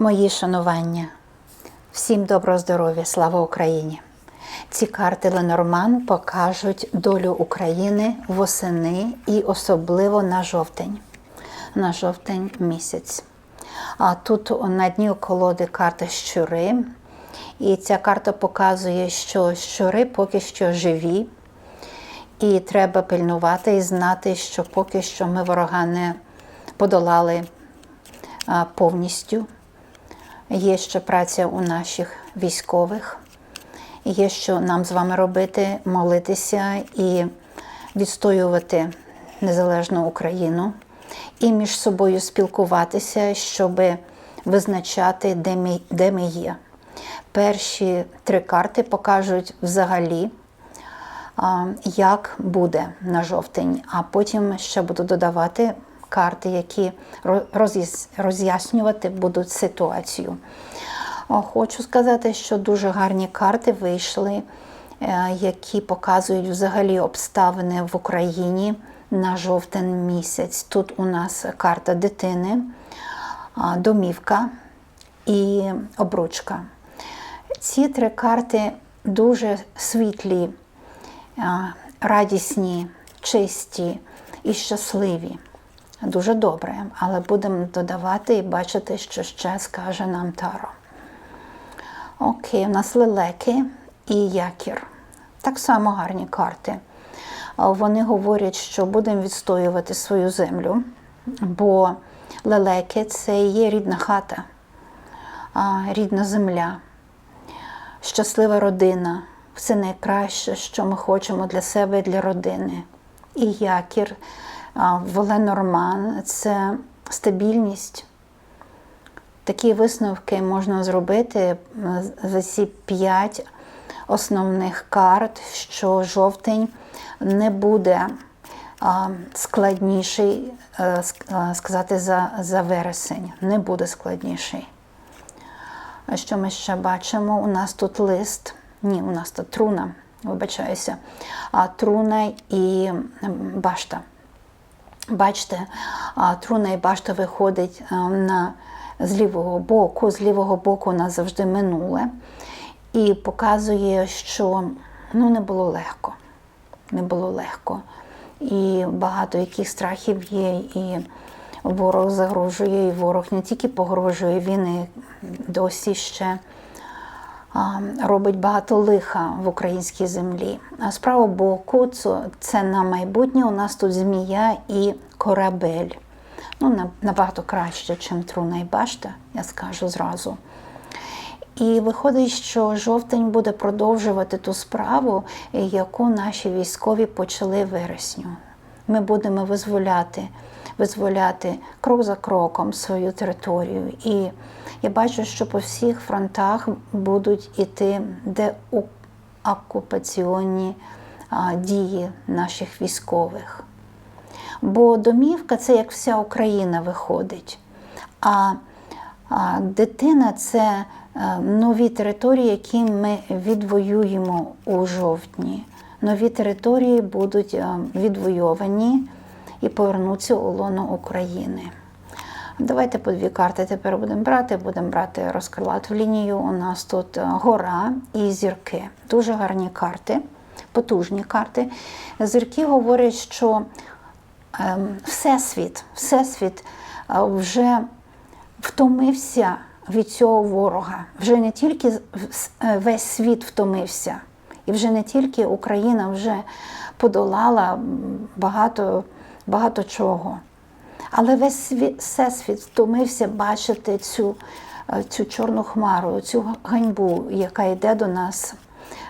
Мої шанування. Всім доброго здоров'я, слава Україні! Ці карти Ленорман покажуть долю України восени і особливо на жовтень. На жовтень місяць. А тут на дні колоди карта щури. І ця карта показує, що щури поки що живі. І треба пильнувати і знати, що поки що ми ворога не подолали повністю. Є ще праця у наших військових, є що нам з вами робити, молитися і відстоювати незалежну Україну, і між собою спілкуватися, щоб визначати, де ми, де ми є. Перші три карти покажуть взагалі, як буде на жовтень, а потім ще буду додавати карти, які роз'яснювати будуть ситуацію. Хочу сказати, що дуже гарні карти вийшли, е, які показують взагалі обставини в Україні на жовтень місяць. Тут у нас карта дитини, домівка і обручка. Ці три карти дуже світлі, радісні, чисті і щасливі. Дуже добре, але будемо додавати і бачити, що ще скаже нам Таро. Окей, у нас лелеки і якір. Так само гарні карти. Вони говорять, що будемо відстоювати свою землю, бо лелеки це є рідна хата, рідна земля, щаслива родина. Все найкраще, що ми хочемо для себе і для родини. І якір Воленорман це стабільність. Такі висновки можна зробити за ці п'ять основних карт, що жовтень не буде складніший е, а, сказати за, за вересень. Не буде складніший. Що ми ще бачимо? У нас тут лист. Ні, у нас тут труна, вибачаюся. А труна і башта. Бачите, труна і башта виходить на, з лівого боку. З лівого боку нас завжди минуле. І показує, що ну, не було легко. Не було легко. І багато яких страхів є, і ворог загрожує, і ворог не тільки погрожує, він і досі ще робить багато лиха в українській землі. А з правого боку це, на майбутнє. У нас тут змія і корабель. Ну, на- набагато краще, ніж труна і башта, я скажу зразу. І виходить, що жовтень буде продовжувати ту справу, яку наші військові почали вересню. Ми будемо визволяти, визволяти крок за кроком свою територію. І я бачу, що по всіх фронтах будуть іти деокупаційні дії наших військових. Бо домівка це як вся Україна виходить. А, дитина це е, нові території, які ми відвоюємо у жовтні. Нові території будуть е, відвойовані і повернуться у лоно України. Давайте по дві карти тепер будемо брати. Будемо брати розкривату лінію. У нас тут е, гора і зірки. Дуже гарні карти, потужні карти. Зірки говорять, що ем, Всесвіт, Всесвіт е, вже втомився від цього ворога. Вже не тільки е, весь світ втомився, і вже не тільки Україна вже подолала багато, багато чого. Але весь світ, всесвіт втомився бачити цю, е, цю чорну хмару, цю ганьбу, яка йде до нас,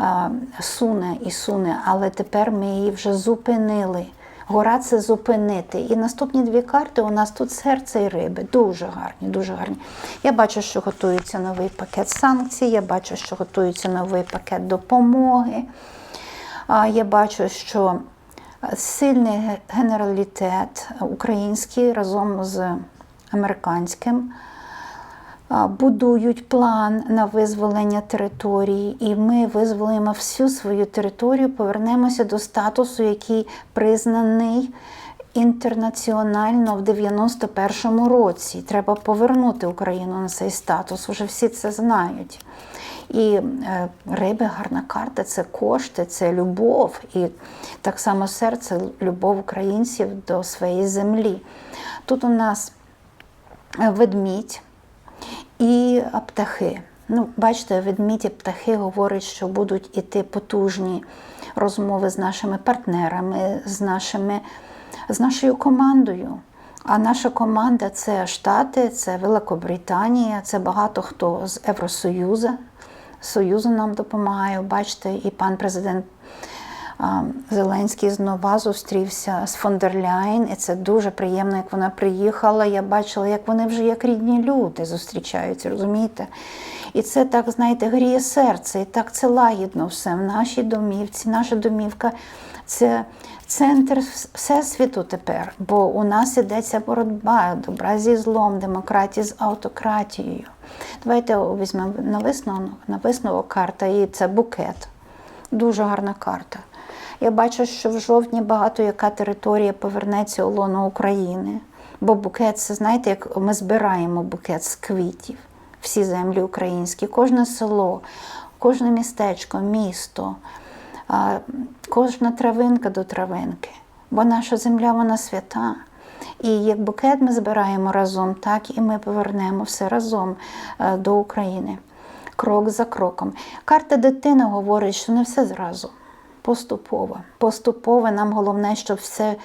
е, суне і суне, але тепер ми її вже зупинили. Гора це зупинити. І наступні дві карти у нас тут серце і риби. Дуже гарні, дуже гарні. Я бачу, що готується новий пакет санкцій, я бачу, що готується новий пакет допомоги. Я бачу, що сильний генералітет український разом з американським будують план на визволення території, і ми визволимо всю свою територію, повернемося до статусу, який признаний інтернаціонально в 91-му році. Треба повернути Україну на цей статус. Уже всі це знають. І е, риби, гарна карта це кошти, це любов. І так само серце, любов українців до своєї землі. Тут у нас е, ведмідь і птахи. Ну, бачите, ведмідь і птахи говорять, що будуть іти потужні розмови з нашими партнерами, з, нашими, з нашою командою. А наша команда це Штати, це Великобританія, це багато хто з Євросоюзу. Союзу нам допомагає. Бачите, і пан президент Зеленський знову зустрівся з фон дер Ляйн, і це дуже приємно, як вона приїхала. Я бачила, як вони вже як рідні люди зустрічаються, розумієте? І це так, знаєте, гріє серце, і так це лагідно все в нашій домівці. Наша домівка це центр всесвіту тепер, бо у нас ідеться боротьба, добра зі злом, демократії з автократією. Давайте візьмемо на висновок, на висновок карта, і це букет. Дуже гарна карта. Я бачу, що в жовтні багато яка територія повернеться у лоно України. Бо букет це, знаєте, як ми збираємо букет з квітів, всі землі українські, кожне село, кожне містечко, місто, кожна травинка до травинки. Бо наша земля вона свята. І як букет ми збираємо разом, так і ми повернемо все разом е, до України. Крок за кроком. Карта дитини говорить, що не все зразу. Поступово. Поступово нам головне, щоб все,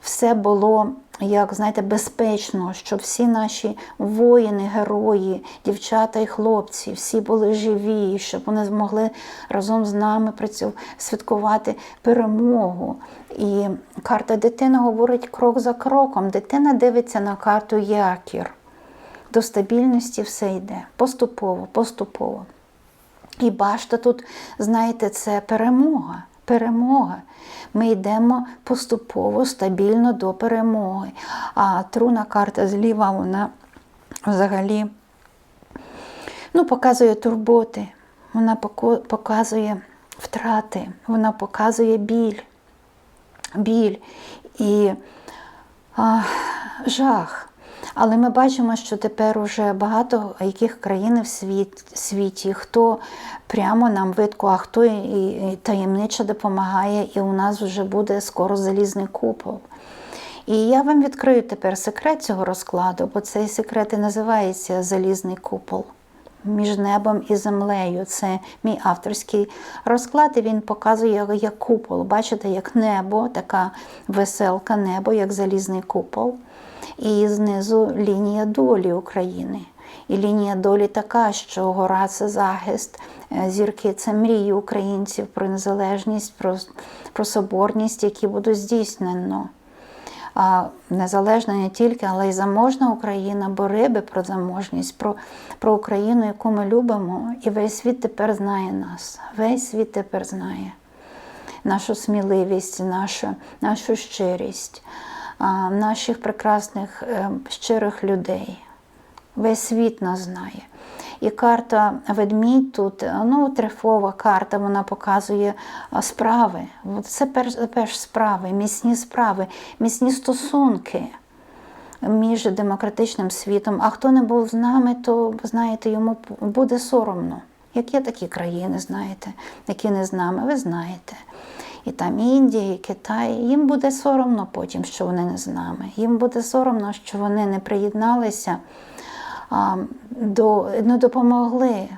все було, як знаєте, безпечно, щоб всі наші воїни, герої, дівчата і хлопці, всі були живі, щоб вони змогли разом з нами працю- святкувати перемогу. І карта дитини говорить крок за кроком. Дитина дивиться на карту якір. До стабільності все йде. Поступово, поступово. І башта тут, знаєте, це перемога. Перемога. Ми йдемо поступово, стабільно до перемоги. А труна карта зліва, вона взагалі ну, показує турботи, вона показує втрати, вона показує біль, біль і а, жах. Але ми бачимо, що тепер уже багато яких країн в світ, світі, хто прямо нам видко, а хто і таємниче допомагає, і у нас вже буде скоро залізний купол. І я вам відкрию тепер секрет цього розкладу, бо цей секрет і називається Залізний купол. Між небом і землею. Це мій авторський розклад, і він показує як купол. Бачите, як небо, така веселка небо, як залізний купол. І знизу лінія долі України. І лінія долі така, що гора це захист, е, зірки це мрії українців про незалежність, про, про соборність, які будуть здійснено. А незалежна не тільки, але й заможна Україна, бо риби про заможність, про, про Україну, яку ми любимо. І весь світ тепер знає нас. Весь світ тепер знає нашу сміливість, нашу, нашу щирість, наших прекрасних е, щирих людей. Весь світ нас знає. І карта ведмідь тут, ну, трефова карта, вона показує справи. Це перш, перш справи, міцні справи, міцні стосунки між демократичним світом. А хто не був з нами, то знаєте, йому буде соромно. Як є такі країни, знаєте, які не з нами, ви знаєте. І там Індія, і Китай, їм буде соромно потім, що вони не з нами. Їм буде соромно, що вони не приєдналися а, до, не допомогли.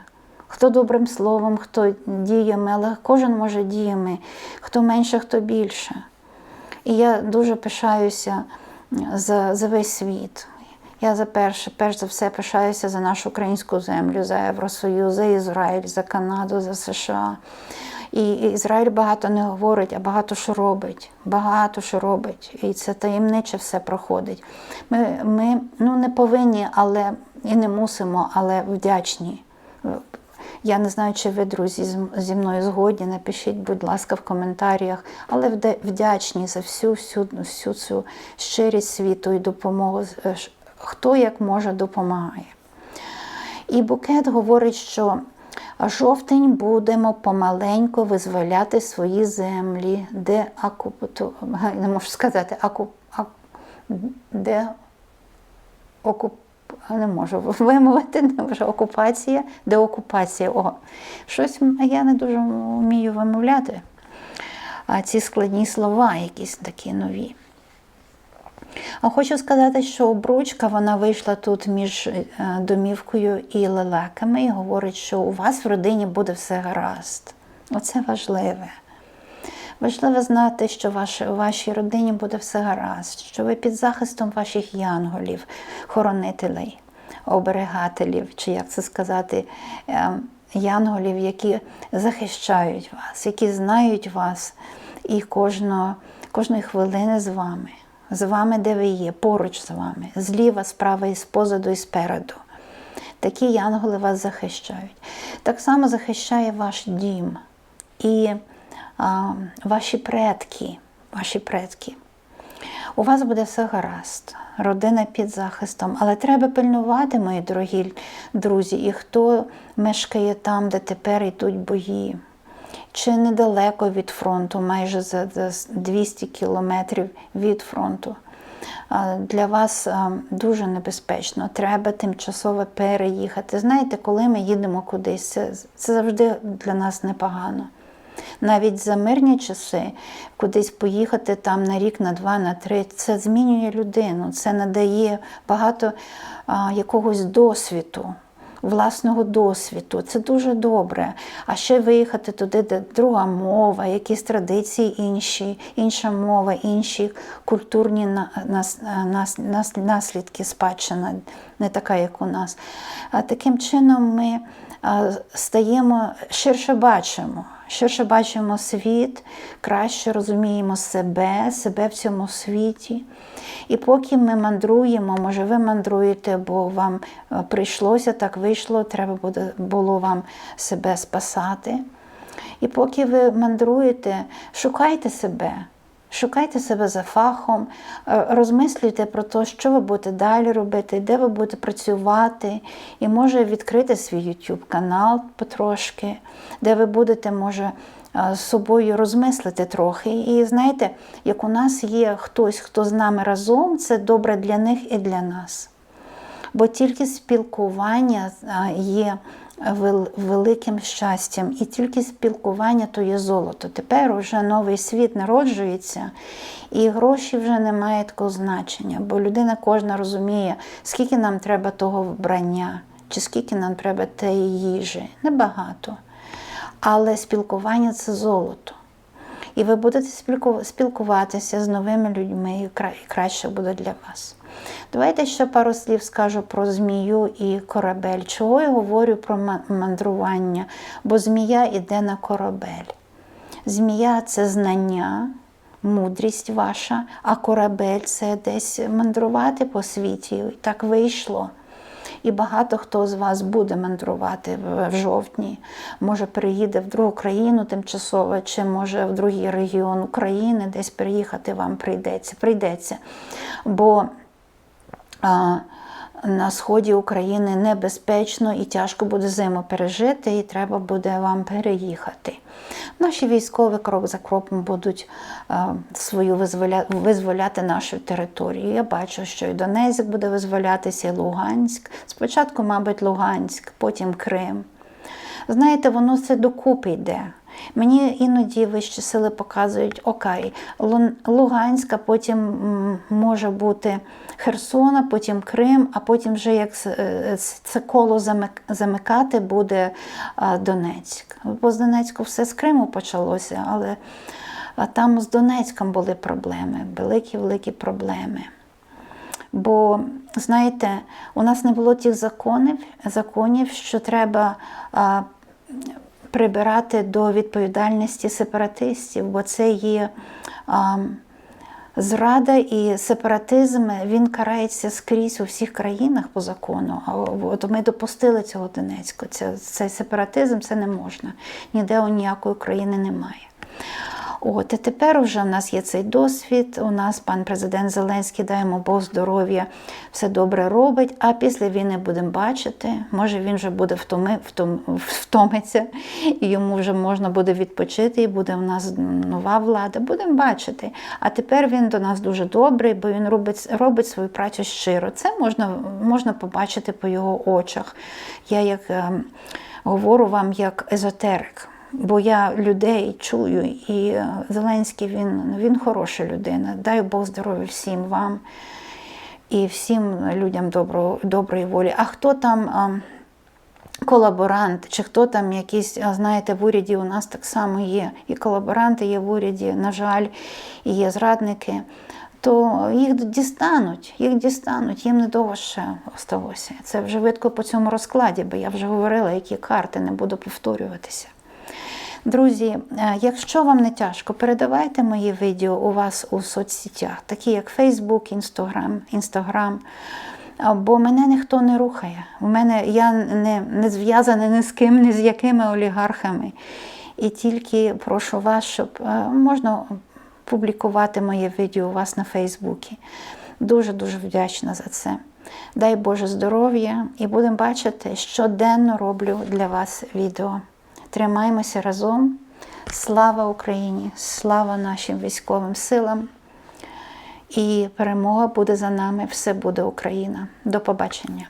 Хто добрим словом, хто діями, але кожен може діями, хто менше, хто більше. І я дуже пишаюся за, за весь світ. Я за перше, перш за все пишаюся за нашу українську землю, за Євросоюз, за Ізраїль, за Канаду, за США. І Ізраїль багато не говорить, а багато що робить. Багато що робить. І це таємниче все проходить. Ми, ми ну, не повинні, але і не мусимо, але вдячні. Я не знаю, чи ви, друзі, зі мною згодні. Напишіть, будь ласка, в коментарях, але вдячні за всю, всю, всю цю щирість світу і допомогу. Е, Хто як може допомагає. І букет говорить, що жовтень будемо помаленьку визволяти свої землі, де акупату, не можу сказати, аку, ак- де окуп... не можу вимовити, вже окупація, де окупація. О, щось я не дуже вмію вимовляти. А ці складні слова, якісь такі нові. А хочу сказати, що обручка вона вийшла тут між е, домівкою і лелеками і говорить, що у вас в родині буде все гаразд. Оце важливе. Важливо знати, що ваш, у вашій родині буде все гаразд, що ви під захистом ваших янголів, хоронителей, оберегателів, чи як це сказати, е, янголів, які захищають вас, які знають вас і кожного, кожної хвилини з вами з вами, де ви є, поруч з вами, зліва, справа, і спозаду, і спереду. Такі янголи вас захищають. Так само захищає ваш дім і а, ваші предки. Ваші предки. У вас буде все гаразд, родина під захистом, але треба пильнувати, мої дорогі друзі, і хто мешкає там, де тепер йдуть бої чи недалеко від фронту, майже за 200 кілометрів від фронту. Для вас дуже небезпечно, треба тимчасово переїхати. Знаєте, коли ми їдемо кудись, це, це завжди для нас непогано. Навіть за мирні часи кудись поїхати там на рік, на два, на три, це змінює людину, це надає багато а, якогось досвіду власного досвіду. Це дуже добре. А ще виїхати туди, де друга мова, якісь традиції інші, інша мова, інші культурні наслідки спадщина, не така, як у нас. Таким чином ми стаємо ширше бачимо. Ширше бачимо світ, краще розуміємо себе, себе в цьому світі. І поки ми мандруємо, може, ви мандруєте, бо вам е, прийшлося, так вийшло, треба було вам себе спасати. І поки ви мандруєте, шукайте себе. Шукайте себе за фахом, е, розмислюйте про те, що ви будете далі робити, де ви будете працювати, і може відкрити свій YouTube канал потрошки, де ви будете, може, е, з собою розмислити трохи. І знаєте, як у нас є хтось, хто з нами разом, це добре для них і для нас. Бо тільки спілкування е, є великим щастям. І тільки спілкування то є золото. Тепер вже новий світ народжується, і гроші вже не мають такого значення, бо людина кожна розуміє, скільки нам треба того вбрання, чи скільки нам треба тієї їжі. Небагато. Але спілкування це золото. І ви будете спілкуватися з новими людьми, і краще буде для вас. Давайте ще пару слів скажу про змію і корабель. Чого я говорю про мандрування? Бо змія йде на корабель. Змія це знання, мудрість ваша, а корабель це десь мандрувати по світі. Так вийшло. І багато хто з вас буде мандрувати в жовтні, може переїде в другу країну тимчасово, чи може в другий регіон України, десь переїхати вам прийдеться. прийдеться. Бо на сході України небезпечно і тяжко буде зиму пережити, і треба буде вам переїхати. Наші військові крок за кроком будуть свою визволяти нашу територію. Я бачу, що і Донецьк буде визволятися, і Луганськ. Спочатку, мабуть, Луганськ, потім Крим. Знаєте, воно все докупи йде. Мені іноді вищі сили показують, окей, Луганська, потім може бути Херсона, потім Крим, а потім вже як е, це коло замикати буде Донецьк. Бо з Донецьку все з Криму почалося, але там з Донецьком були проблеми, великі-великі проблеми. Бо, знаєте, у нас не було тих законів, законів, що треба прибирати до відповідальності сепаратистів, бо це є а, зрада і сепаратизм, він карається скрізь у всіх країнах по закону. А от ми допустили цього Донецьку. Це, Цей сепаратизм це не можна. Ніде у ніякої країни немає. От і тепер вже в нас є цей досвід. У нас пан президент Зеленський дай йому Бог здоров'я, все добре робить. А після війни будемо бачити. Може він вже буде втоми, втом, втомиться, і йому вже можна буде відпочити, і буде в нас нова влада. Будемо бачити. А тепер він до нас дуже добрий, бо він робить, робить свою працю щиро. Це можна, можна побачити по його очах. Я як ем, говорю вам як езотерик. Бо я людей чую, і Зеленський він, він хороша людина. Дай Бог здоров'я всім вам і всім людям добро, доброї волі. А хто там а, колаборант, чи хто там якийсь, знаєте, в уряді у нас так само є. І колаборанти є в уряді, на жаль, і є зрадники. То їх дістануть, їх дістануть, їм недовго ще осталося. Це вже видко по цьому розкладі, бо я вже говорила, які карти, не буду повторюватися. Друзі, е, якщо вам не тяжко, передавайте мої відео у вас у соцсетях, такі як Facebook, Instagram, Instagram. Бо мене ніхто не рухає. У мене я не, не зв'язана ні з ким, ні з якими олігархами. І тільки прошу вас, щоб е, можна публікувати моє відео у вас на Фейсбуці. Дуже-дуже вдячна за це. Дай Боже здоров'я і будемо бачити, щоденно роблю для вас відео. Тримаємося разом. Слава Україні! Слава нашим військовим силам! І перемога буде за нами. Все буде Україна. До побачення!